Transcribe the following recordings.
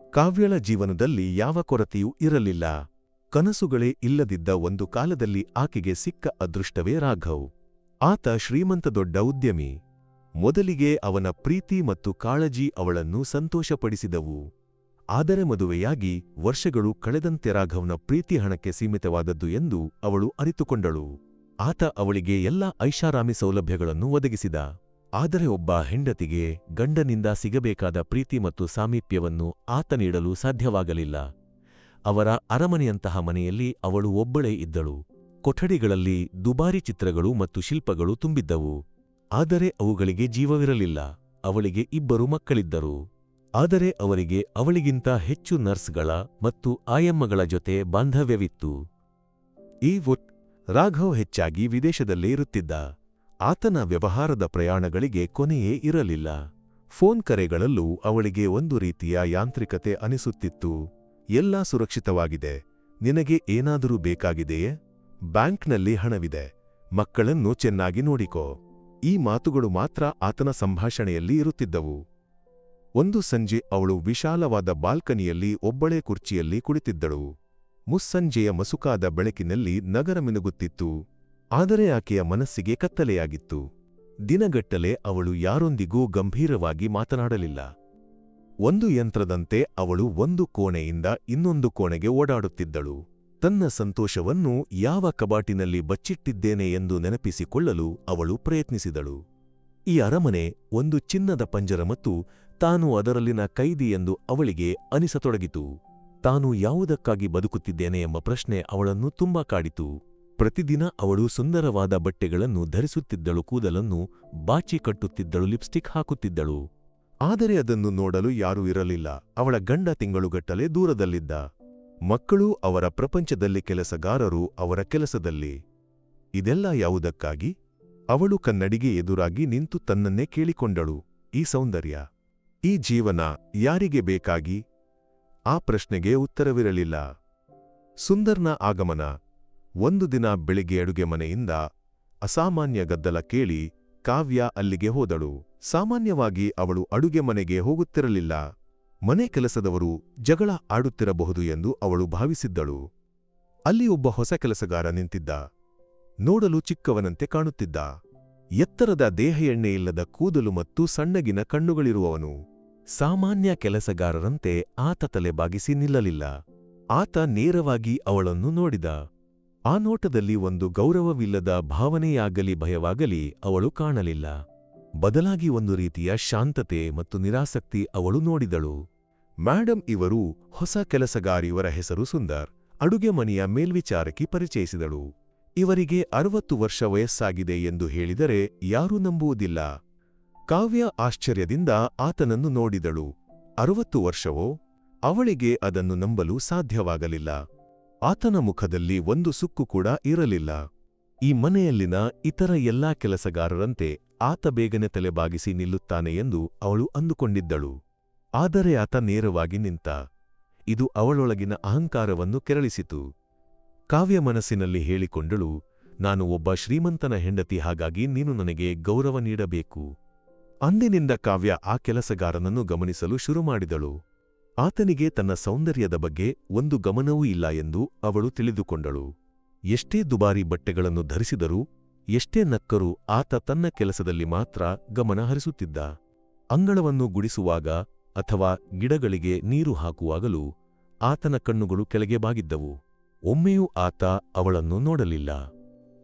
ಕಾವ್ಯಳ ಜೀವನದಲ್ಲಿ ಯಾವ ಕೊರತೆಯೂ ಇರಲಿಲ್ಲ. ಕನಸುಗಳೇ ಇಲ್ಲದಿದ್ದ ಒಂದು ಕಾಲದಲ್ಲಿ ಆಕೆಗೆ ಸಿಕ್ಕ ಅದೃಷ್ಟವೇ ರಾಘವ್. ಆತ ಶ್ರೀಮಂತ ದೊಡ್ಡ ಉದ್ಯಮಿ. ಮೊದಲಿಗೆ ಅವನ ಪ್ರೀತಿ ಮತ್ತು ಕಾಳಜಿ ಅವಳನ್ನು ಸಂತೋಷಪಡಿಸಿದವು. ಆದರೆ ಮದುವೆಯಾಗಿ ವರ್ಷಗಳು ಕಳೆದಂತೆ ರಾಘವ್ನ ಪ್ರೀತಿ ಹಣಕ್ಕೆ ಸೀಮಿತವಾದದ್ದು ಎಂದು ಅವಳು ಅರಿತುಕೊಂಡಳು. ಆತ ಅವಳಿಗೆ ಎಲ್ಲ ಐಷಾರಾಮಿ ಸೌಲಭ್ಯಗಳನ್ನು ಒದಗಿಸಿದ. ಆದರೆ ಒಬ್ಬ ಹೆಂಡತಿಗೆ ಗಂಡನಿಂದ ಸಿಗಬೇಕಾದ ಪ್ರೀತಿ ಮತ್ತು ಸಾಮೀಪ್ಯವನ್ನು ಆತ ನೀಡಲು ಸಾಧ್ಯವಾಗಲಿಲ್ಲ. ಅವರ ಅರಮನೆಯಂತಹ ಮನೆಯಲ್ಲಿ ಅವಳು ಒಬ್ಬಳೇ ಇದ್ದಳು. ಕೊಠಡಿಗಳಲ್ಲಿ ದುಬಾರಿ ಚಿತ್ರಗಳು ಮತ್ತು ಶಿಲ್ಪಗಳು ತುಂಬಿದ್ದವು. ಆದರೆ ಅವುಗಳಿಗೆ ಜೀವವಿರಲಿಲ್ಲ. ಅವಳಿಗೆ ಇಬ್ಬರು ಮಕ್ಕಳಿದ್ದರು. ಆದರೆ ಅವರಿಗೆ ಅವಳಿಗಿಂತ ಹೆಚ್ಚು ನರ್ಸ್ಗಳ ಮತ್ತು ಆಯಮ್ಮಗಳ ಜೊತೆ ಬಾಂಧವ್ಯವಿತ್ತು. ಈ ವುಟ್ ರಾಘವ್ ಹೆಚ್ಚಾಗಿ ವಿದೇಶದಲ್ಲೇ ಇರುತ್ತಿದ್ದ. ಆತನ ವ್ಯವಹಾರದ ಪ್ರಯಾಣಗಳಿಗೆ ಕೊನೆಯೇ ಇರಲಿಲ್ಲ. ಫೋನ್ ಕರೆಗಳಲ್ಲೂ ಅವಳಿಗೆ ಒಂದು ರೀತಿಯ ಯಾಂತ್ರಿಕತೆ ಅನಿಸುತ್ತಿತ್ತು. ಎಲ್ಲ ಸುರಕ್ಷಿತವಾಗಿದೆ. ನಿನಗೆ ಏನಾದರೂ ಬೇಕಾಗಿದೆಯೇ? ಬ್ಯಾಂಕ್ನಲ್ಲಿ ಹಣವಿದೆ. ಮಕ್ಕಳನ್ನು ಚೆನ್ನಾಗಿ ನೋಡಿಕೋ. ಈ ಮಾತುಗಳು ಮಾತ್ರ ಆತನ ಸಂಭಾಷಣೆಯಲ್ಲಿ ಇರುತ್ತಿದ್ದವು. ಒಂದು ಸಂಜೆ ಅವಳು ವಿಶಾಲವಾದ ಬಾಲ್ಕನಿಯಲ್ಲಿ ಒಬ್ಬಳೇ ಕುರ್ಚಿಯಲ್ಲಿ ಕುಳಿತಿದ್ದಳು. ಮುಸ್ಸಂಜೆಯ ಮಸುಕಾದ ಬೆಳಕಿನಲ್ಲಿ ನಗರ ಮಿನುಗುತ್ತಿತ್ತು ಆದರೆ ಆಕೆಯ ಮನಸ್ಸಿಗೆ ಕತ್ತಲೆಯಾಗಿತ್ತು. ದಿನಗಟ್ಟಲೆ ಅವಳು ಯಾರೊಂದಿಗೂ ಗಂಭೀರವಾಗಿ ಮಾತನಾಡಲಿಲ್ಲ. ಒಂದು ಯಂತ್ರದಂತೆ ಅವಳು ಒಂದು ಕೋಣೆಯಿಂದ ಇನ್ನೊಂದು ಕೋಣೆಗೆ ಓಡಾಡುತ್ತಿದ್ದಳು. ತನ್ನ ಸಂತೋಷವನ್ನು ಯಾವ ಕಬಾಟಿನಲ್ಲಿ ಬಚ್ಚಿಟ್ಟಿದ್ದೇನೆ ಎಂದು ನೆನಪಿಸಿಕೊಳ್ಳಲು ಅವಳು ಪ್ರಯತ್ನಿಸಿದಳು. ಈ ಅರಮನೆ ಒಂದು ಚಿನ್ನದ ಪಂಜರ ಮತ್ತು ತಾನು ಅದರಲ್ಲಿನ ಕೈದಿ ಎಂದು ಅವಳಿಗೆ ಅನಿಸತೊಡಗಿತು. ತಾನು ಯಾವುದಕ್ಕಾಗಿ ಬದುಕುತ್ತಿದ್ದೇನೆ ಎಂಬ ಪ್ರಶ್ನೆ ಅವಳನ್ನು ತುಂಬಾ ಕಾಡಿತು. ಪ್ರತಿದಿನ ಅವಳು ಸುಂದರವಾದ ಬಟ್ಟೆಗಳನ್ನು ಧರಿಸುತ್ತಿದ್ದಳು, ಕೂದಲನ್ನು ಬಾಚಿ ಕಟ್ಟುತ್ತಿದ್ದಳು, ಲಿಪ್ಸ್ಟಿಕ್ ಹಾಕುತ್ತಿದ್ದಳು. ಆದರೆ ಅದನ್ನು ನೋಡಲು ಯಾರೂ ಇರಲಿಲ್ಲ. ಅವಳ ಗಂಡ ತಿಂಗಳುಗಟ್ಟಲೆ ದೂರದಲ್ಲಿದ್ದ. ಮಕ್ಕಳು ಅವರ ಪ್ರಪಂಚದಲ್ಲಿ ಕೆಲಸಗಾರರು ಅವರ ಕೆಲಸದಲ್ಲಿ. ಇದೆಲ್ಲ ಯಾವುದಕ್ಕಾಗಿ? ಅವಳು ಕನ್ನಡಿಗೆ ಎದುರಾಗಿ ನಿಂತು ತನ್ನನ್ನೇ ಕೇಳಿಕೊಂಡಳು. ಈ ಸೌಂದರ್ಯ, ಈ ಜೀವನ ಯಾರಿಗೆ ಬೇಕಾಗಿ? ಆ ಪ್ರಶ್ನೆಗೆ ಉತ್ತರವಿರಲಿಲ್ಲ. ಸುಂದರ್ನ ಆಗಮನ ಒಂದು ದಿನ ಬೆಳಿಗ್ಗೆ ಅಡುಗೆ ಮನೆಯಿಂದ ಅಸಾಮಾನ್ಯ ಗದ್ದಲ ಕೇಳಿ ಕಾವ್ಯ ಅಲ್ಲಿಗೆ ಹೋದಳು. ಸಾಮಾನ್ಯವಾಗಿ ಅವಳು ಅಡುಗೆ ಮನೆಗೆ ಹೋಗುತ್ತಿರಲಿಲ್ಲ. ಮನೆ ಕೆಲಸದವರು ಜಗಳ ಆಡುತ್ತಿರಬಹುದು ಎಂದು ಅವಳು ಭಾವಿಸಿದ್ದಳು. ಅಲ್ಲಿ ಒಬ್ಬ ಹೊಸ ಕೆಲಸಗಾರ ನಿಂತಿದ್ದ. ನೋಡಲು ಚಿಕ್ಕವನಂತೆ ಕಾಣುತ್ತಿದ್ದ. ಎತ್ತರದ ದೇಹ ಎಣ್ಣೆಯಿಲ್ಲದ ಕೂದಲು ಮತ್ತು ಸಣ್ಣಗಿನ ಕಣ್ಣುಗಳಿರುವವನು. ಸಾಮಾನ್ಯ ಕೆಲಸಗಾರರಂತೆ ಆತ ತಲೆ ಬಾಗಿಸಿ ನಿಲ್ಲಲಿಲ್ಲ. ಆತ ನೇರವಾಗಿ ಅವಳನ್ನು ನೋಡಿದ. ಆ ನೋಟದಲ್ಲಿ ಒಂದು ಗೌರವವಿಲ್ಲದ ಭಾವನೆಯಾಗಲಿ ಭಯವಾಗಲಿ ಅವಳು ಕಾಣಲಿಲ್ಲ. ಬದಲಾಗಿ ಒಂದು ರೀತಿಯ ಶಾಂತತೆ ಮತ್ತು ನಿರಾಸಕ್ತಿ ಅವಳು ನೋಡಿದಳು. ಮ್ಯಾಡಮ್ ಇವರು ಹೊಸ ಕೆಲಸಗಾರಿಯವರ ಹೆಸರು ಸುಂದರ್. ಅಡುಗೆ ಮನೆಯ ಮೇಲ್ವಿಚಾರಕಿ ಪರಿಚಯಿಸಿದಳು. ಇವರಿಗೆ ಅರವತ್ತು ವರ್ಷ ವಯಸ್ಸಾಗಿದೆ ಎಂದು ಹೇಳಿದರೆ ಯಾರೂ ನಂಬುವುದಿಲ್ಲ. ಕಾವ್ಯ ಆಶ್ಚರ್ಯದಿಂದ ಆತನನ್ನು ನೋಡಿದಳು. ಅರವತ್ತು ವರ್ಷವೋ? ಅವಳಿಗೆ ಅದನ್ನು ನಂಬಲು ಸಾಧ್ಯವಾಗಲಿಲ್ಲ. ಆತನ ಮುಖದಲ್ಲಿ ಒಂದು ಸುಕ್ಕು ಕೂಡ ಇರಲಿಲ್ಲ. ಈ ಮನೆಯಲ್ಲಿನ ಇತರ ಎಲ್ಲಾ ಕೆಲಸಗಾರರಂತೆ ಆತ ಬೇಗನೆ ತಲೆಬಾಗಿಸಿ ನಿಲ್ಲುತ್ತಾನೆ ಎಂದು ಅವಳು ಅಂದುಕೊಂಡಿದ್ದಳು. ಆದರೆ ಆತ ನೇರವಾಗಿ ನಿಂತ, ಇದು ಅವಳೊಳಗಿನ ಅಹಂಕಾರವನ್ನು ಕೆರಳಿಸಿತು. ಕಾವ್ಯ ಮನಸ್ಸಿನಲ್ಲಿ ಹೇಳಿಕೊಂಡಳು, ನಾನು ಒಬ್ಬ ಶ್ರೀಮಂತನ ಹೆಂಡತಿ, ಹಾಗಾಗಿ ನೀನು ನನಗೆ ಗೌರವ ನೀಡಬೇಕು. ಅಂದಿನಿಂದ ಕಾವ್ಯ ಆ ಕೆಲಸಗಾರನನ್ನು ಗಮನಿಸಲು ಶುರುಮಾಡಿದಳು. ಆತನಿಗೆ ತನ್ನ ಸೌಂದರ್ಯದ ಬಗ್ಗೆ ಒಂದು ಗಮನವೂ ಇಲ್ಲ ಎಂದು ಅವಳು ತಿಳಿದುಕೊಂಡಳು. ಎಷ್ಟೇ ದುಬಾರಿ ಬಟ್ಟೆಗಳನ್ನು ಧರಿಸಿದರೂ, ಎಷ್ಟೇ ನಕ್ಕರೂ ಆತ ತನ್ನ ಕೆಲಸದಲ್ಲಿ ಮಾತ್ರ ಗಮನ ಹರಿಸುತ್ತಿದ್ದ. ಅಂಗಳವನ್ನು ಗುಡಿಸುವಾಗ ಅಥವಾ ಗಿಡಗಳಿಗೆ ನೀರು ಹಾಕುವಾಗಲೂ ಆತನ ಕಣ್ಣುಗಳು ಕೆಳಗೆ ಬಾಗಿದ್ದವು. ಒಮ್ಮೆಯೂ ಆತ ಅವಳನ್ನು ನೋಡಲಿಲ್ಲ.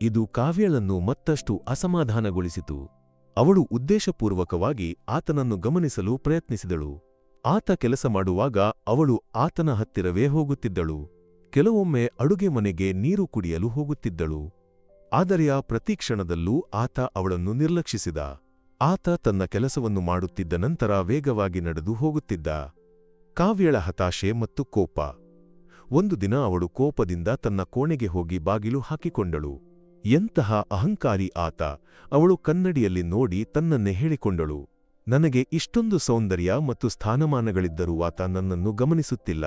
ಇದು ಕಾವ್ಯಳನ್ನು ಮತ್ತಷ್ಟು ಅಸಮಾಧಾನಗೊಳಿಸಿತು. ಅವಳು ಉದ್ದೇಶಪೂರ್ವಕವಾಗಿ ಆತನನ್ನು ಗಮನಿಸಲು ಪ್ರಯತ್ನಿಸಿದಳು. ಆತ ಕೆಲಸ ಮಾಡುವಾಗ ಅವಳು ಆತನ ಹತ್ತಿರವೇ ಹೋಗುತ್ತಿದ್ದಳು. ಕೆಲವೊಮ್ಮೆ ಅಡುಗೆ ಮನೆಗೆ ನೀರು ಕುಡಿಯಲು ಹೋಗುತ್ತಿದ್ದಳು. ಆದರೆ ಆ ಪ್ರತಿಕ್ಷಣದಲ್ಲೂ ಆತ ಅವಳನ್ನು ನಿರ್ಲಕ್ಷಿಸಿದ. ಆತ ತನ್ನ ಕೆಲಸವನ್ನು ಮಾಡುತ್ತಿದ್ದ ನಂತರ ವೇಗವಾಗಿ ನಡೆದು ಹೋಗುತ್ತಿದ್ದ. ಕಾವ್ಯಳ ಹತಾಶೆ ಮತ್ತು ಕೋಪ. ಒಂದು ದಿನ ಅವಳು ಕೋಪದಿಂದ ತನ್ನ ಕೋಣೆಗೆ ಹೋಗಿ ಬಾಗಿಲು ಹಾಕಿಕೊಂಡಳು. ಎಂತಹ ಅಹಂಕಾರಿ ಆತ. ಅವಳು ಕನ್ನಡಿಯಲ್ಲಿ ನೋಡಿ ತನ್ನನ್ನೇ ಹೇಳಿಕೊಂಡಳು. ನನಗೆ ಇಷ್ಟೊಂದು ಸೌಂದರ್ಯ ಮತ್ತು ಸ್ಥಾನಮಾನಗಳಿದ್ದರೂ ಆತ ನನ್ನನ್ನು ಗಮನಿಸುತ್ತಿಲ್ಲ.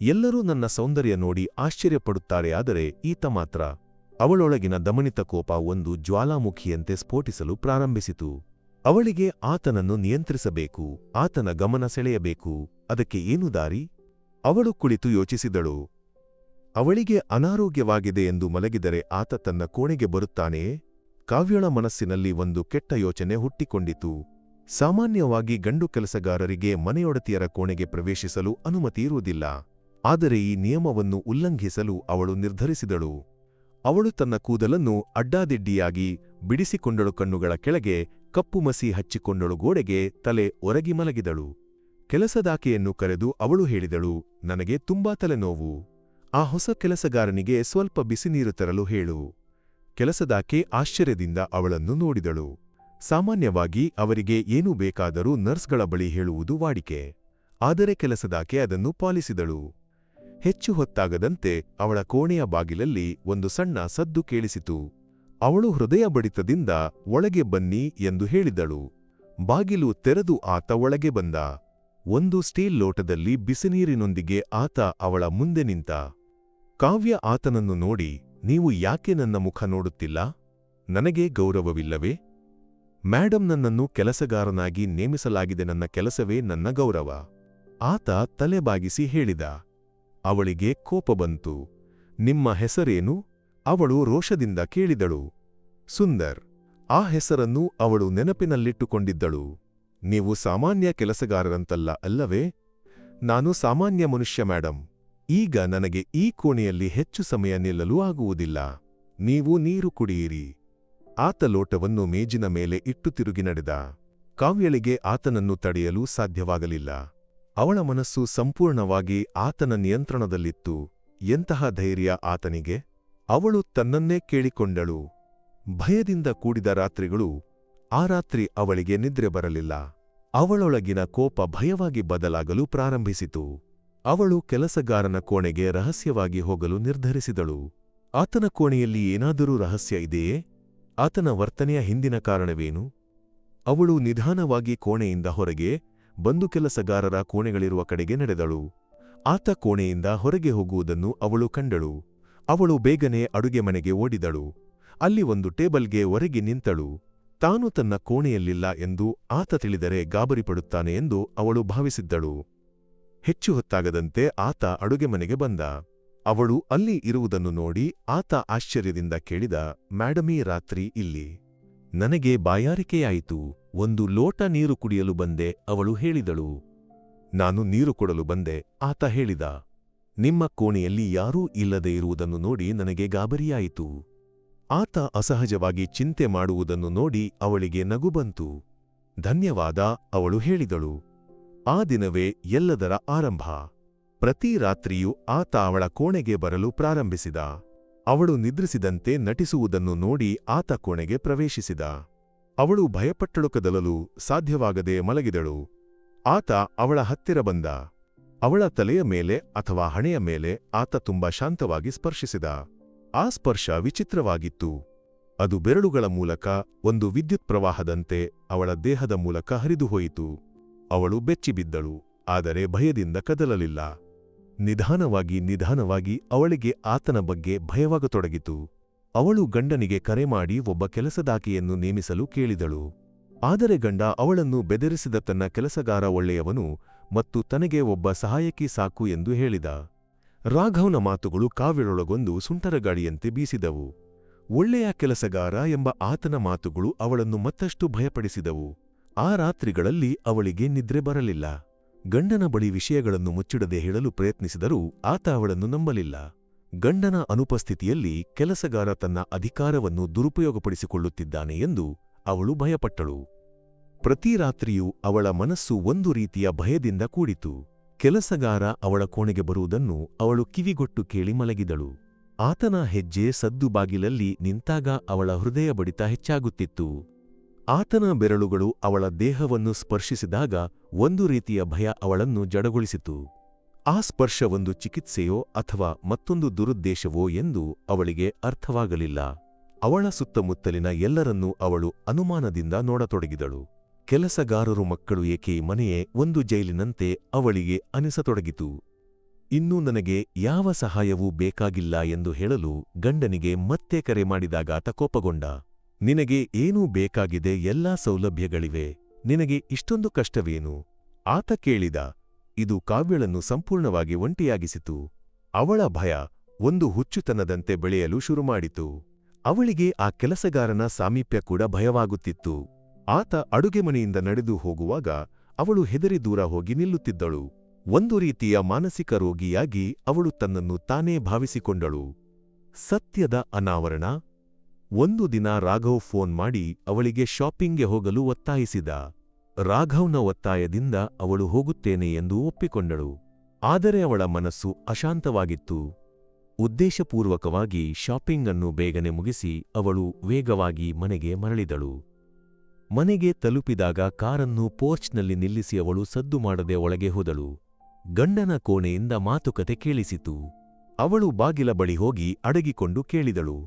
ಎಲ್ಲರೂ ನನ್ನ ಸೌಂದರ್ಯ ನೋಡಿ ಆಶ್ಚರ್ಯಪಡುತ್ತಾರೆ, ಆದರೆ ಈತ ಮಾತ್ರ ಅವಳೊಳಗಿನ ದಮನಿತ ಕೋಪ ಒಂದು ಜ್ವಾಲಾಮುಖಿಯಂತೆ ಸ್ಫೋಟಿಸಲು ಪ್ರಾರಂಭಿಸಿತು. ಅವಳಿಗೆ ಆತನನ್ನು ನಿಯಂತ್ರಿಸಬೇಕು, ಆತನ ಗಮನ ಸೆಳೆಯಬೇಕು. ಅದಕ್ಕೆ ಏನು ದಾರಿ? ಅವಳು ಕುಳಿತು ಯೋಚಿಸಿದಳು. ಅವಳಿಗೆ ಅನಾರೋಗ್ಯವಾಗಿದೆ ಎಂದು ಮಲಗಿದರೆ ಆತ ತನ್ನ ಕೋಣೆಗೆ ಬರುತ್ತಾನೆಯೇ ಕಾವ್ಯಳ ಮನಸ್ಸಿನಲ್ಲಿ ಒಂದು ಕೆಟ್ಟ ಯೋಚನೆ ಹುಟ್ಟಿಕೊಂಡಿತು. ಸಾಮಾನ್ಯವಾಗಿ ಗಂಡು ಕೆಲಸಗಾರರಿಗೆ ಮನೆಯೊಡತಿಯರ ಕೋಣೆಗೆ ಪ್ರವೇಶಿಸಲು ಅನುಮತಿ ಇರುವುದಿಲ್ಲ. ಆದರೆ ಈ ನಿಯಮವನ್ನು ಉಲ್ಲಂಘಿಸಲು ಅವಳು ನಿರ್ಧರಿಸಿದಳು. ಅವಳು ತನ್ನ ಕೂದಲನ್ನು ಅಡ್ಡಾದಿಡ್ಡಿಯಾಗಿ ಬಿಡಿಸಿಕೊಂಡಳು. ಕಣ್ಣುಗಳ ಕೆಳಗೆ ಕಪ್ಪು ಮಸಿ ಹಚ್ಚಿಕೊಂಡಳು. ಗೋಡೆಗೆ ತಲೆ ಒರಗಿ ಮಲಗಿದಳು. ಕೆಲಸದಾಕೆಯನ್ನು ಕರೆದು ಅವಳು ಹೇಳಿದಳು, ನನಗೆ ತುಂಬಾ ತಲೆನೋವು. ಆ ಹೊಸ ಕೆಲಸಗಾರನಿಗೆ ಸ್ವಲ್ಪ ಬಿಸಿನೀರು ತರಲು ಹೇಳು. ಕೆಲಸದಾಕೆ ಆಶ್ಚರ್ಯದಿಂದ ಅವಳನ್ನು ನೋಡಿದಳು. ಸಾಮಾನ್ಯವಾಗಿ ಅವರಿಗೆ ಏನು ಬೇಕಾದರೂ ನರ್ಸ್ಗಳ ಬಳಿ ಹೇಳುವುದು ವಾಡಿಕೆ. ಆದರೆ ಕೆಲಸದಾಕೆ ಅದನ್ನು ಪಾಲಿಸಿದಳು. ಹೆಚ್ಚು ಹೊತ್ತಾಗದಂತೆ ಅವಳ ಕೋಣೆಯ ಬಾಗಿಲಲ್ಲಿ ಒಂದು ಸಣ್ಣ ಸದ್ದು ಕೇಳಿಸಿತು. ಅವಳು ಹೃದಯ ಬಡಿತದಿಂದ ಒಳಗೆ ಬನ್ನಿ ಎಂದು ಹೇಳಿದಳು. ಬಾಗಿಲು ತೆರೆದು ಆತ ಒಳಗೆ ಬಂದ. ಒಂದು ಸ್ಟೀಲ್ ಲೋಟದಲ್ಲಿ ಬಿಸಿನೀರಿನೊಂದಿಗೆ ಆತ ಅವಳ ಮುಂದೆ ನಿಂತ. ಕಾವ್ಯ ಆತನನ್ನು ನೋಡಿ, ನೀವು ಯಾಕೆ ನನ್ನ ಮುಖ ನೋಡುತ್ತಿಲ್ಲ? ನನಗೆ ಗೌರವವಿಲ್ಲವೇ? ಮ್ಯಾಡಮ್ ನನ್ನನ್ನು ಕೆಲಸಗಾರನಾಗಿ ನೇಮಿಸಲಾಗಿದೆ ನನ್ನ ಕೆಲಸವೇ ನನ್ನ ಗೌರವ. ಆತ ತಲೆಬಾಗಿಸಿ ಹೇಳಿದ. ಅವಳಿಗೆ ಕೋಪ ಬಂತು. ನಿಮ್ಮ ಹೆಸರೇನು? ಅವಳು ರೋಷದಿಂದ ಕೇಳಿದಳು. ಸುಂದರ್. ಆ ಹೆಸರನ್ನು ಅವಳು ನೆನಪಿನಲ್ಲಿಟ್ಟುಕೊಂಡಿದ್ದಳು. ನೀವು ಸಾಮಾನ್ಯ ಕೆಲಸಗಾರರಂತಲ್ಲ ಅಲ್ಲವೇ? ನಾನು ಸಾಮಾನ್ಯ ಮನುಷ್ಯ ಮೇಡಮ್ ಈಗ ನನಗೆ ಈ ಕೋಣೆಯಲ್ಲಿ ಹೆಚ್ಚು ಸಮಯ ನಿಲ್ಲಲು ಆಗುವುದಿಲ್ಲ. ನೀವು ನೀರು ಕುಡಿಯಿರಿ. ಆತ ಲೋಟವನ್ನು ಮೇಜಿನ ಮೇಲೆ ಇಟ್ಟು ತಿರುಗಿ ನಡೆದ. ಕಾವ್ಯಳಿಗೆ ಆತನನ್ನು ತಡೆಯಲು ಸಾಧ್ಯವಾಗಲಿಲ್ಲ. ಅವಳ ಮನಸ್ಸು ಸಂಪೂರ್ಣವಾಗಿ ಆತನ ನಿಯಂತ್ರಣದಲ್ಲಿತ್ತು. ಎಂತಹ ಧೈರ್ಯ ಆತನಿಗೆ? ಅವಳು ತನ್ನನ್ನೇ ಕೇಳಿಕೊಂಡಳು. ಭಯದಿಂದ ಕೂಡಿದ ರಾತ್ರಿಗಳು, ಆ ರಾತ್ರಿ ಅವಳಿಗೆ ನಿದ್ರೆ ಬರಲಿಲ್ಲ. ಅವಳೊಳಗಿನ ಕೋಪ ಭಯವಾಗಿ ಬದಲಾಗಲು ಪ್ರಾರಂಭಿಸಿತು. ಅವಳು ಕೆಲಸಗಾರನ ಕೋಣೆಗೆ ರಹಸ್ಯವಾಗಿ ಹೋಗಲು ನಿರ್ಧರಿಸಿದಳು. ಆತನ ಕೋಣೆಯಲ್ಲಿ ಏನಾದರೂ ರಹಸ್ಯ ಇದೆಯೇ? ಆತನ ವರ್ತನೆಯ ಹಿಂದಿನ ಕಾರಣವೇನು? ಅವಳು ನಿಧಾನವಾಗಿ ಕೋಣೆಯಿಂದ ಹೊರಗೆ ಬಂದು ಕೆಲಸಗಾರರ ಕೋಣೆಗಳಿರುವ ಕಡೆಗೆ ನಡೆದಳು. ಆತ ಕೋಣೆಯಿಂದ ಹೊರಗೆ ಹೋಗುವುದನ್ನು ಅವಳು ಕಂಡಳು. ಅವಳು ಬೇಗನೆ ಅಡುಗೆ ಮನೆಗೆ ಓಡಿದಳು. ಅಲ್ಲಿ ಒಂದು ಟೇಬಲ್ಗೆ ಹೊರಗೆ ನಿಂತಳು. ತಾನು ತನ್ನ ಕೋಣೆಯಲ್ಲಿಲ್ಲ ಎಂದು ಆತ ತಿಳಿದರೆ ಗಾಬರಿಪಡುತ್ತಾನೆ ಎಂದು ಅವಳು ಭಾವಿಸಿದ್ದಳು. ಹೆಚ್ಚು ಹೊತ್ತಾಗದಂತೆ ಆತ ಅಡುಗೆ ಮನೆಗೆ ಬಂದ. ಅವಳು ಅಲ್ಲಿ ಇರುವುದನ್ನು ನೋಡಿ ಆತ ಆಶ್ಚರ್ಯದಿಂದ ಕೇಳಿದ ಮ್ಯಾಡಮೀ ರಾತ್ರಿ ಇಲ್ಲಿ. ನನಗೆ ಬಾಯಾರಿಕೆಯಾಯಿತು. ಒಂದು ಲೋಟ ನೀರು ಕುಡಿಯಲು ಬಂದೆ, ಅವಳು ಹೇಳಿದಳು. ನಾನು ನೀರು ಕೊಡಲು ಬಂದೆ, ಆತ ಹೇಳಿದ. ನಿಮ್ಮ ಕೋಣೆಯಲ್ಲಿ ಯಾರೂ ಇಲ್ಲದೆ ಇರುವುದನ್ನು ನೋಡಿ ನನಗೆ ಗಾಬರಿಯಾಯಿತು. ಆತ ಅಸಹಜವಾಗಿ ಚಿಂತೆ ಮಾಡುವುದನ್ನು ನೋಡಿ ಅವಳಿಗೆ ನಗು ಬಂತು. ಧನ್ಯವಾದ, ಅವಳು ಹೇಳಿದಳು. ಆ ದಿನವೇ ಎಲ್ಲದರ ಆರಂಭ. ಪ್ರತಿ ರಾತ್ರಿಯೂ ಆತ ಅವಳ ಕೋಣೆಗೆ ಬರಲು ಪ್ರಾರಂಭಿಸಿದ. ಅವಳು ನಿದ್ರಿಸಿದಂತೆ ನಟಿಸುವುದನ್ನು ನೋಡಿ ಆತ ಕೋಣೆಗೆ ಪ್ರವೇಶಿಸಿದ. ಅವಳು ಭಯಪಟ್ಟಳು ಕದಲಲು ಸಾಧ್ಯವಾಗದೆ ಮಲಗಿದಳು. ಆತ ಅವಳ ಹತ್ತಿರ ಬಂದ. ಅವಳ ತಲೆಯ ಮೇಲೆ ಅಥವಾ ಹಣೆಯ ಮೇಲೆ ಆತ ತುಂಬಾ ಶಾಂತವಾಗಿ ಸ್ಪರ್ಶಿಸಿದ. ಆ ಸ್ಪರ್ಶ ವಿಚಿತ್ರವಾಗಿತ್ತು. ಅದು ಬೆರಳುಗಳ ಮೂಲಕ, ಒಂದು ವಿದ್ಯುತ್ ಪ್ರವಾಹದಂತೆ ಅವಳ ದೇಹದ ಮೂಲಕ ಹರಿದುಹೋಯಿತು. ಅವಳು ಬೆಚ್ಚಿಬಿದ್ದಳು, ಆದರೆ ಭಯದಿಂದ ಕದಲಲಿಲ್ಲ. ನಿಧಾನವಾಗಿ ನಿಧಾನವಾಗಿ ಅವಳಿಗೆ ಆತನ ಬಗ್ಗೆ ಭಯವಾಗತೊಡಗಿತು. ಅವಳು ಗಂಡನಿಗೆ ಕರೆ ಮಾಡಿ ಒಬ್ಬ ಕೆಲಸದಾಕೆಯನ್ನು ನೇಮಿಸಲು ಕೇಳಿದಳು. ಆದರೆ ಗಂಡ ಅವಳನ್ನು ಬೆದರಿಸಿದ ತನ್ನ ಕೆಲಸಗಾರ ಒಳ್ಳೆಯವನು ಮತ್ತು ತನಗೆ ಒಬ್ಬ ಸಹಾಯಕಿ ಸಾಕು ಎಂದು ಹೇಳಿದ. ರಾಘವನ ಮಾತುಗಳು ಕಾವ್ಯಳೊಳಗೊಂದು ಸುಂಟರಗಾಳಿಯಂತೆ ಬೀಸಿದವು. ಒಳ್ಳೆಯ ಕೆಲಸಗಾರ ಎಂಬ ಆತನ ಮಾತುಗಳು ಅವಳನ್ನು ಮತ್ತಷ್ಟು ಭಯಪಡಿಸಿದವು. ಆ ರಾತ್ರಿಗಳಲ್ಲಿ ಅವಳಿಗೆ ನಿದ್ರೆ ಬರಲಿಲ್ಲ. ಗಂಡನ ಬಳಿ ವಿಷಯಗಳನ್ನು ಮುಚ್ಚಿಡದೆ ಹೇಳಲು ಪ್ರಯತ್ನಿಸಿದರೂ ಆತ ಅವಳನ್ನು ನಂಬಲಿಲ್ಲ. ಗಂಡನ ಅನುಪಸ್ಥಿತಿಯಲ್ಲಿ ಕೆಲಸಗಾರ ತನ್ನ ಅಧಿಕಾರವನ್ನು ದುರುಪಯೋಗಪಡಿಸಿಕೊಳ್ಳುತ್ತಿದ್ದಾನೆ ಎಂದು ಅವಳು ಭಯಪಟ್ಟಳು. ಪ್ರತಿ ರಾತ್ರಿಯೂ ಅವಳ ಮನಸ್ಸು ಒಂದು ರೀತಿಯ ಭಯದಿಂದ ಕೂಡಿತು. ಕೆಲಸಗಾರ ಅವಳ ಕೋಣೆಗೆ ಬರುವುದನ್ನು ಅವಳು ಕಿವಿಗೊಟ್ಟು ಕೇಳಿ ಮಲಗಿದಳು. ಆತನ ಹೆಜ್ಜೆ ಸದ್ದು ಬಾಗಿಲಲ್ಲಿ ನಿಂತಾಗ ಅವಳ ಹೃದಯ ಬಡಿತ ಹೆಚ್ಚಾಗುತ್ತಿತ್ತು. ಆತನ ಬೆರಳುಗಳು ಅವಳ ದೇಹವನ್ನು ಸ್ಪರ್ಶಿಸಿದಾಗ ಒಂದು ರೀತಿಯ ಭಯ ಅವಳನ್ನು ಜಡಗೊಳಿಸಿತು. ಆ ಸ್ಪರ್ಶ ಒಂದು ಚಿಕಿತ್ಸೆಯೋ ಅಥವಾ ಮತ್ತೊಂದು ದುರುದ್ದೇಶವೋ ಎಂದು ಅವಳಿಗೆ ಅರ್ಥವಾಗಲಿಲ್ಲ. ಅವಳ ಸುತ್ತಮುತ್ತಲಿನ ಎಲ್ಲರನ್ನೂ ಅವಳು ಅನುಮಾನದಿಂದ ನೋಡತೊಡಗಿದಳು. ಕೆಲಸಗಾರರು ಮಕ್ಕಳು ಏಕೆ ಮನೆಯೇ ಒಂದು ಜೈಲಿನಂತೆ ಅವಳಿಗೆ ಅನಿಸತೊಡಗಿತು. ಇನ್ನೂ ನನಗೆ ಯಾವ ಸಹಾಯವೂ ಬೇಕಾಗಿಲ್ಲ ಎಂದು ಹೇಳಲು ಗಂಡನಿಗೆ ಮತ್ತೆ ಕರೆ ಮಾಡಿದಾಗಾತ ಕೋಪಗೊಂಡ. ನಿನಗೆ ಏನೂ ಬೇಕಾಗಿದೆ ಎಲ್ಲಾ ಸೌಲಭ್ಯಗಳಿವೆ. ನಿನಗೆ ಇಷ್ಟೊಂದು ಕಷ್ಟವೇನು? ಆತ ಕೇಳಿದ, ಇದು ಕಾವ್ಯಳನ್ನು ಸಂಪೂರ್ಣವಾಗಿ ಒಂಟಿಯಾಗಿಸಿತು. ಅವಳ ಭಯ ಒಂದು ಹುಚ್ಚುತನದಂತೆ ಬೆಳೆಯಲು ಶುರುಮಾಡಿತು. ಅವಳಿಗೆ ಆ ಕೆಲಸಗಾರನ ಸಾಮೀಪ್ಯ ಕೂಡ ಭಯವಾಗುತ್ತಿತ್ತು. ಆತ ಅಡುಗೆ ಮನೆಯಿಂದ ನಡೆದು ಹೋಗುವಾಗ ಅವಳು ಹೆದರಿ ದೂರ ಹೋಗಿ ನಿಲ್ಲುತ್ತಿದ್ದಳು. ಒಂದು ರೀತಿಯ ಮಾನಸಿಕ ರೋಗಿಯಾಗಿ ಅವಳು ತನ್ನನ್ನು ತಾನೇ ಭಾವಿಸಿಕೊಂಡಳು. ಸತ್ಯದ ಅನಾವರಣ ಒಂದು ದಿನ ರಾಘವ್ ಫೋನ್ ಮಾಡಿ ಅವಳಿಗೆ ಶಾಪಿಂಗ್ಗೆ ಹೋಗಲು ಒತ್ತಾಯಿಸಿದ. ರಾಘವ್ನ ಒತ್ತಾಯದಿಂದ ಅವಳು ಹೋಗುತ್ತೇನೆ ಎಂದು ಒಪ್ಪಿಕೊಂಡಳು. ಆದರೆ ಅವಳ ಮನಸ್ಸು ಅಶಾಂತವಾಗಿತ್ತು. ಉದ್ದೇಶಪೂರ್ವಕವಾಗಿ ಶಾಪಿಂಗ್ ಅನ್ನು ಬೇಗನೆ ಮುಗಿಸಿ ಅವಳು ವೇಗವಾಗಿ ಮನೆಗೆ ಮರಳಿದಳು. ಮನೆಗೆ ತಲುಪಿದಾಗ ಕಾರನ್ನು ಪೋರ್ಚ್ನಲ್ಲಿ ನಿಲ್ಲಿಸಿ ಅವಳು ಸದ್ದು ಮಾಡದೆ ಒಳಗೆ ಹೋದಳು. ಗಂಡನ ಕೋಣೆಯಿಂದ ಮಾತುಕತೆ ಕೇಳಿಸಿತು. ಅವಳು ಬಾಗಿಲ ಬಳಿ ಹೋಗಿ ಅಡಗಿಕೊಂಡು ಕೇಳಿದಳು.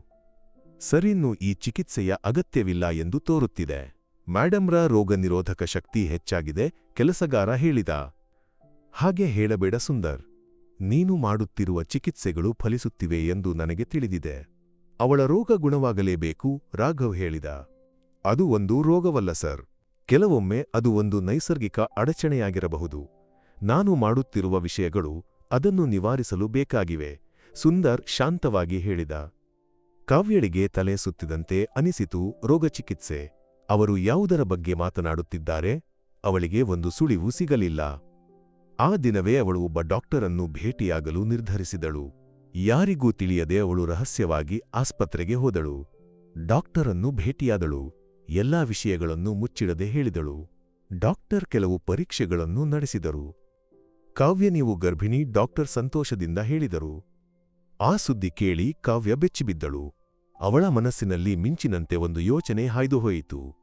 ಸರಿನ್ನು ಈ ಚಿಕಿತ್ಸೆಯ ಅಗತ್ಯವಿಲ್ಲ ಎಂದು ತೋರುತ್ತಿದೆ. ಮ್ಯಾಡಮ್ರ ರೋಗನಿರೋಧಕ ಶಕ್ತಿ ಹೆಚ್ಚಾಗಿದೆ, ಕೆಲಸಗಾರ ಹೇಳಿದ. ಹಾಗೆ ಹೇಳಬೇಡ ಸುಂದರ್. ನೀನು ಮಾಡುತ್ತಿರುವ ಚಿಕಿತ್ಸೆಗಳು ಫಲಿಸುತ್ತಿವೆ ಎಂದು ನನಗೆ ತಿಳಿದಿದೆ. ಅವಳ ರೋಗ ಗುಣವಾಗಲೇಬೇಕು, ರಾಘವ್ ಹೇಳಿದ. ಅದು ಒಂದು ರೋಗವಲ್ಲ ಸರ್. ಕೆಲವೊಮ್ಮೆ ಅದು ಒಂದು ನೈಸರ್ಗಿಕ ಅಡಚಣೆಯಾಗಿರಬಹುದು. ನಾನು ಮಾಡುತ್ತಿರುವ ವಿಷಯಗಳು ಅದನ್ನು ನಿವಾರಿಸಲು ಬೇಕಾಗಿವೆ, ಸುಂದರ್ ಶಾಂತವಾಗಿ ಹೇಳಿದ. ಕಾವ್ಯಳಿಗೆ ತಲೆ ಸುತ್ತಿದಂತೆ ಅನಿಸಿತು ರೋಗಚಿಕಿತ್ಸೆ. ಅವರು ಯಾವುದರ ಬಗ್ಗೆ ಮಾತನಾಡುತ್ತಿದ್ದಾರೆ? ಅವಳಿಗೆ ಒಂದು ಸುಳಿವು ಸಿಗಲಿಲ್ಲ. ಆ ದಿನವೇ ಅವಳು ಒಬ್ಬ ಡಾಕ್ಟರನ್ನು ಭೇಟಿಯಾಗಲು ನಿರ್ಧರಿಸಿದಳು. ಯಾರಿಗೂ ತಿಳಿಯದೆ ಅವಳು ರಹಸ್ಯವಾಗಿ ಆಸ್ಪತ್ರೆಗೆ ಹೋದಳು. ಡಾಕ್ಟರನ್ನು ಭೇಟಿಯಾದಳು. ಎಲ್ಲಾ ವಿಷಯಗಳನ್ನು ಮುಚ್ಚಿಡದೆ ಹೇಳಿದಳು. ಡಾಕ್ಟರ್ ಕೆಲವು ಪರೀಕ್ಷೆಗಳನ್ನು ನಡೆಸಿದರು. ಕಾವ್ಯ ನೀವು ಗರ್ಭಿಣಿ ಡಾಕ್ಟರ್ ಸಂತೋಷದಿಂದ ಹೇಳಿದರು. ಆ ಸುದ್ದಿ ಕೇಳಿ ಕಾವ್ಯ ಬೆಚ್ಚಿಬಿದ್ದಳು. ಅವಳ ಮನಸ್ಸಿನಲ್ಲಿ ಮಿಂಚಿನಂತೆ ಒಂದು ಯೋಚನೆ ಹಾಯ್ದುಹೋಯಿತು.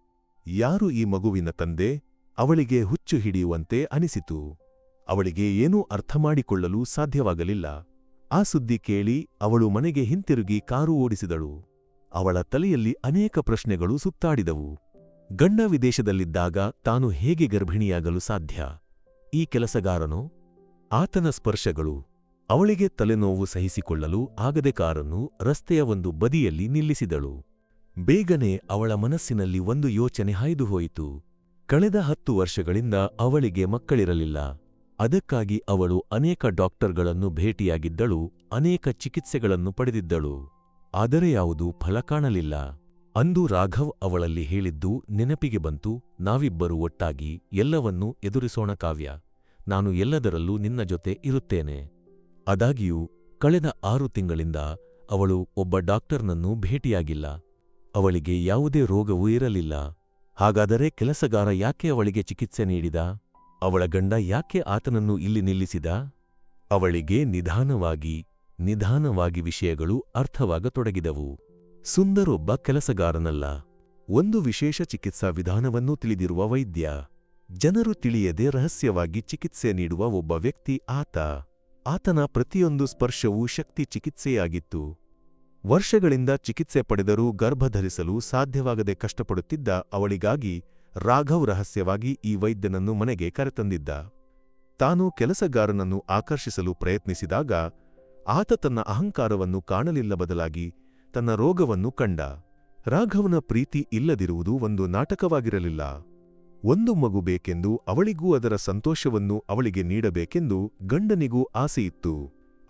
ಯಾರು ಈ ಮಗುವಿನ ತಂದೆ? ಅವಳಿಗೆ ಹುಚ್ಚು ಹಿಡಿಯುವಂತೆ ಅನಿಸಿತು. ಅವಳಿಗೆ ಏನೂ ಅರ್ಥಮಾಡಿಕೊಳ್ಳಲು ಸಾಧ್ಯವಾಗಲಿಲ್ಲ. ಆ ಸುದ್ದಿ ಕೇಳಿ ಅವಳು ಮನೆಗೆ ಹಿಂತಿರುಗಿ ಕಾರು ಓಡಿಸಿದಳು. ಅವಳ ತಲೆಯಲ್ಲಿ ಅನೇಕ ಪ್ರಶ್ನೆಗಳು ಸುತ್ತಾಡಿದವು. ಗಂಡ ವಿದೇಶದಲ್ಲಿದ್ದಾಗ ತಾನು ಹೇಗೆ ಗರ್ಭಿಣಿಯಾಗಲು ಸಾಧ್ಯ? ಈ ಕೆಲಸಗಾರನೋ? ಆತನ ಸ್ಪರ್ಶಗಳು? ಅವಳಿಗೆ ತಲೆನೋವು ಸಹಿಸಿಕೊಳ್ಳಲು ಆಗದೆ ಕಾರನ್ನು ರಸ್ತೆಯ ಒಂದು ಬದಿಯಲ್ಲಿ ನಿಲ್ಲಿಸಿದಳು. ಬೇಗನೆ ಅವಳ ಮನಸ್ಸಿನಲ್ಲಿ ಒಂದು ಯೋಚನೆ ಹಾಯ್ದುಹೋಯಿತು ಕಳೆದ ಹತ್ತು ವರ್ಷಗಳಿಂದ ಅವಳಿಗೆ ಮಕ್ಕಳಿರಲಿಲ್ಲ. ಅದಕ್ಕಾಗಿ ಅವಳು ಅನೇಕ ಡಾಕ್ಟರ್ಗಳನ್ನು ಭೇಟಿಯಾಗಿದ್ದಳು, ಅನೇಕ ಚಿಕಿತ್ಸೆಗಳನ್ನು ಪಡೆದಿದ್ದಳು. ಆದರೆ ಯಾವುದೂ ಫಲ ಕಾಣಲಿಲ್ಲ. ಅಂದು ರಾಘವ್ ಅವಳಲ್ಲಿ ಹೇಳಿದ್ದು ನೆನಪಿಗೆ ಬಂತು, ನಾವಿಬ್ಬರು ಒಟ್ಟಾಗಿ ಎಲ್ಲವನ್ನೂ ಎದುರಿಸೋಣ ಕಾವ್ಯ. ನಾನು ಎಲ್ಲದರಲ್ಲೂ ನಿನ್ನ ಜೊತೆ ಇರುತ್ತೇನೆ. ಆದಾಗ್ಯೂ, ಕಳೆದ ಆರು ತಿಂಗಳಿಂದ ಅವಳು ಒಬ್ಬ ಡಾಕ್ಟರ್ನನ್ನು ಭೇಟಿಯಾಗಿಲ್ಲ. ಅವಳಿಗೆ ಯಾವುದೇ ರೋಗವೂ ಇರಲಿಲ್ಲ. ಹಾಗಾದರೆ ಕೆಲಸಗಾರ ಯಾಕೆ ಅವಳಿಗೆ ಚಿಕಿತ್ಸೆ ನೀಡಿದ? ಅವಳ ಗಂಡ ಯಾಕೆ ಆತನನ್ನು ಇಲ್ಲಿ ನಿಲ್ಲಿಸಿದ? ಅವಳಿಗೆ ನಿಧಾನವಾಗಿ ನಿಧಾನವಾಗಿ ವಿಷಯಗಳು ಅರ್ಥವಾಗತೊಡಗಿದವು. ಸುಂದರೊಬ್ಬ ಕೆಲಸಗಾರನಲ್ಲ. ಒಂದು ವಿಶೇಷ ಚಿಕಿತ್ಸಾ ವಿಧಾನವನ್ನು ತಿಳಿದಿರುವ ವೈದ್ಯ. ಜನರು ತಿಳಿಯದೆ ರಹಸ್ಯವಾಗಿ ಚಿಕಿತ್ಸೆ ನೀಡುವ ಒಬ್ಬ ವ್ಯಕ್ತಿ ಆತ. ಆತನ ಪ್ರತಿಯೊಂದು ಸ್ಪರ್ಶವೂ ಶಕ್ತಿ ಚಿಕಿತ್ಸೆಯಾಗಿತ್ತು. ವರ್ಷಗಳಿಂದ ಚಿಕಿತ್ಸೆ ಪಡೆದರೂ ಗರ್ಭಧರಿಸಲು ಸಾಧ್ಯವಾಗದೆ ಕಷ್ಟಪಡುತ್ತಿದ್ದ ಅವಳಿಗಾಗಿ ರಾಘವ್ ರಹಸ್ಯವಾಗಿ ಈ ವೈದ್ಯನನ್ನು ಮನೆಗೆ ಕರೆತಂದಿದ್ದ. ತಾನು ಕೆಲಸಗಾರನನ್ನು ಆಕರ್ಷಿಸಲು ಪ್ರಯತ್ನಿಸಿದಾಗ ಆತ ತನ್ನ ಅಹಂಕಾರವನ್ನು ಕಾಣಲಿಲ್ಲ ಬದಲಾಗಿ ತನ್ನ ರೋಗವನ್ನು ಕಂಡ. ರಾಘವನ ಪ್ರೀತಿ ಇಲ್ಲದಿರುವುದು ಒಂದು ನಾಟಕವಾಗಿರಲಿಲ್ಲ. ಒಂದು ಮಗು ಬೇಕೆಂದು ಅವಳಿಗೂ ಅದರ ಸಂತೋಷವನ್ನು ಅವಳಿಗೆ ನೀಡಬೇಕೆಂದು ಗಂಡನಿಗೂ ಆಸೆಯಿತ್ತು.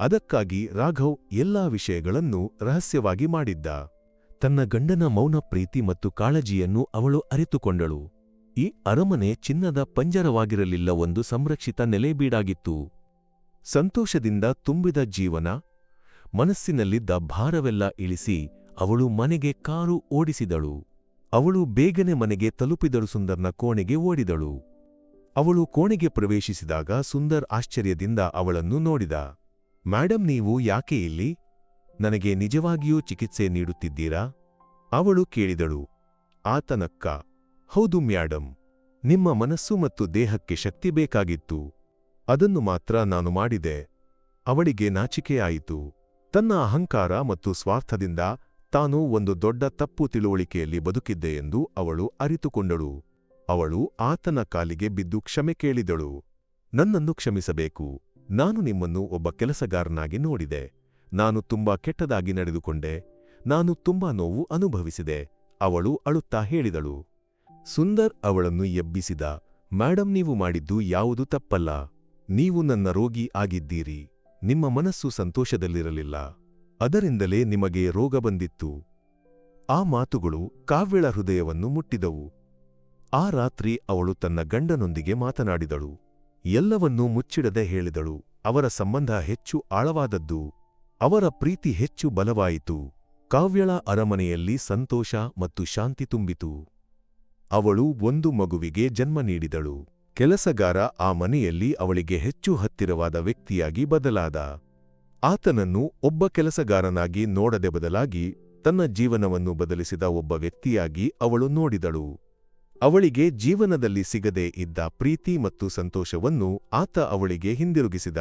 ಅದಕ್ಕಾಗಿ ರಾಘವ್ ಎಲ್ಲಾ ವಿಷಯಗಳನ್ನು ರಹಸ್ಯವಾಗಿ ಮಾಡಿದ್ದ. ತನ್ನ ಗಂಡನ ಮೌನ ಪ್ರೀತಿ ಮತ್ತು ಕಾಳಜಿಯನ್ನು ಅವಳು ಅರಿತುಕೊಂಡಳು. ಈ ಅರಮನೆ ಚಿನ್ನದ ಪಂಜರವಾಗಿರಲಿಲ್ಲ ಒಂದು ಸಂರಕ್ಷಿತ ನೆಲೆಬೀಡಾಗಿತ್ತು. ಸಂತೋಷದಿಂದ ತುಂಬಿದ ಜೀವನ, ಮನಸ್ಸಿನಲ್ಲಿದ್ದ ಭಾರವೆಲ್ಲ ಇಳಿಸಿ ಅವಳು ಮನೆಗೆ ಕಾರು ಓಡಿಸಿದಳು. ಅವಳು ಬೇಗನೆ ಮನೆಗೆ ತಲುಪಿದಳು ಸುಂದರ್ನ ಕೋಣೆಗೆ ಓಡಿದಳು. ಅವಳು ಕೋಣೆಗೆ ಪ್ರವೇಶಿಸಿದಾಗ ಸುಂದರ್ ಆಶ್ಚರ್ಯದಿಂದ ಅವಳನ್ನು ನೋಡಿದ. ಮ್ಯಾಡಂ ನೀವು ಯಾಕೆ ಇಲ್ಲಿ? ನನಗೆ ನಿಜವಾಗಿಯೂ ಚಿಕಿತ್ಸೆ ನೀಡುತ್ತಿದ್ದೀರಾ? ಅವಳು ಕೇಳಿದಳು. ಆತನಕ್ಕ. ಹೌದು ಮ್ಯಾಡಂ. ನಿಮ್ಮ ಮನಸ್ಸು ಮತ್ತು ದೇಹಕ್ಕೆ ಶಕ್ತಿ ಬೇಕಾಗಿತ್ತು. ಅದನ್ನು ಮಾತ್ರ ನಾನು ಮಾಡಿದೆ. ಅವಳಿಗೆ ನಾಚಿಕೆಯಾಯಿತು. ತನ್ನ ಅಹಂಕಾರ ಮತ್ತು ಸ್ವಾರ್ಥದಿಂದ ತಾನು ಒಂದು ದೊಡ್ಡ ತಪ್ಪು ತಿಳುವಳಿಕೆಯಲ್ಲಿ ಬದುಕಿದ್ದೆ ಎಂದು ಅವಳು ಅರಿತುಕೊಂಡಳು. ಅವಳು ಆತನ ಕಾಲಿಗೆ ಬಿದ್ದು ಕ್ಷಮೆ ಕೇಳಿದಳು. ನನ್ನನ್ನು ಕ್ಷಮಿಸಬೇಕು. ನಾನು ನಿಮ್ಮನ್ನು ಒಬ್ಬ ಕೆಲಸಗಾರನಾಗಿ ನೋಡಿದೆ. ನಾನು ತುಂಬಾ ಕೆಟ್ಟದಾಗಿ ನಡೆದುಕೊಂಡೆ. ನಾನು ತುಂಬಾ ನೋವು ಅನುಭವಿಸಿದೆ. ಅವಳು ಅಳುತ್ತಾ ಹೇಳಿದಳು. ಸುಂದರ್ ಅವಳನ್ನು ಎಬ್ಬಿಸಿದ, ಮೇಡಂ, ನೀವು ಮಾಡಿದ್ದು ಯಾವುದು ತಪ್ಪಲ್ಲ. ನೀವು ನನ್ನ ರೋಗಿ ಆಗಿದ್ದೀರಿ. ನಿಮ್ಮ ಮನಸ್ಸು ಸಂತೋಷದಲ್ಲಿರಲಿಲ್ಲ. ಅದರಿಂದಲೇ ನಿಮಗೆ ರೋಗ ಬಂದಿತ್ತು. ಆ ಮಾತುಗಳು ಕಾವ್ಯಳ ಹೃದಯವನ್ನು ಮುಟ್ಟಿದವು. ಆ ರಾತ್ರಿ ಅವಳು ತನ್ನ ಗಂಡನೊಂದಿಗೆ ಮಾತನಾಡಿದಳು. ಎಲ್ಲವನ್ನೂ ಮುಚ್ಚಿಡದೆ ಹೇಳಿದಳು. ಅವರ ಸಂಬಂಧ ಹೆಚ್ಚು ಆಳವಾದದ್ದು. ಅವರ ಪ್ರೀತಿ ಹೆಚ್ಚು ಬಲವಾಯಿತು. ಕಾವ್ಯಳ ಅರಮನೆಯಲ್ಲಿ ಸಂತೋಷ ಮತ್ತು ಶಾಂತಿ ತುಂಬಿತು. ಅವಳು ಒಂದು ಮಗುವಿಗೆ ಜನ್ಮ ನೀಡಿದಳು. ಕೆಲಸಗಾರ ಆ ಮನೆಯಲ್ಲಿ ಅವಳಿಗೆ ಹೆಚ್ಚು ಹತ್ತಿರವಾದ ವ್ಯಕ್ತಿಯಾಗಿ ಬದಲಾದ. ಆತನನ್ನು ಒಬ್ಬ ಕೆಲಸಗಾರನಾಗಿ ನೋಡದೆ ಬದಲಾಗಿ ತನ್ನ ಜೀವನವನ್ನು ಬದಲಿಸಿದ ಒಬ್ಬ ವ್ಯಕ್ತಿಯಾಗಿ ಅವಳು ನೋಡಿದಳು. ಅವಳಿಗೆ ಜೀವನದಲ್ಲಿ ಸಿಗದೇ ಇದ್ದ ಪ್ರೀತಿ ಮತ್ತು ಸಂತೋಷವನ್ನು ಆತ ಅವಳಿಗೆ ಹಿಂದಿರುಗಿಸಿದ.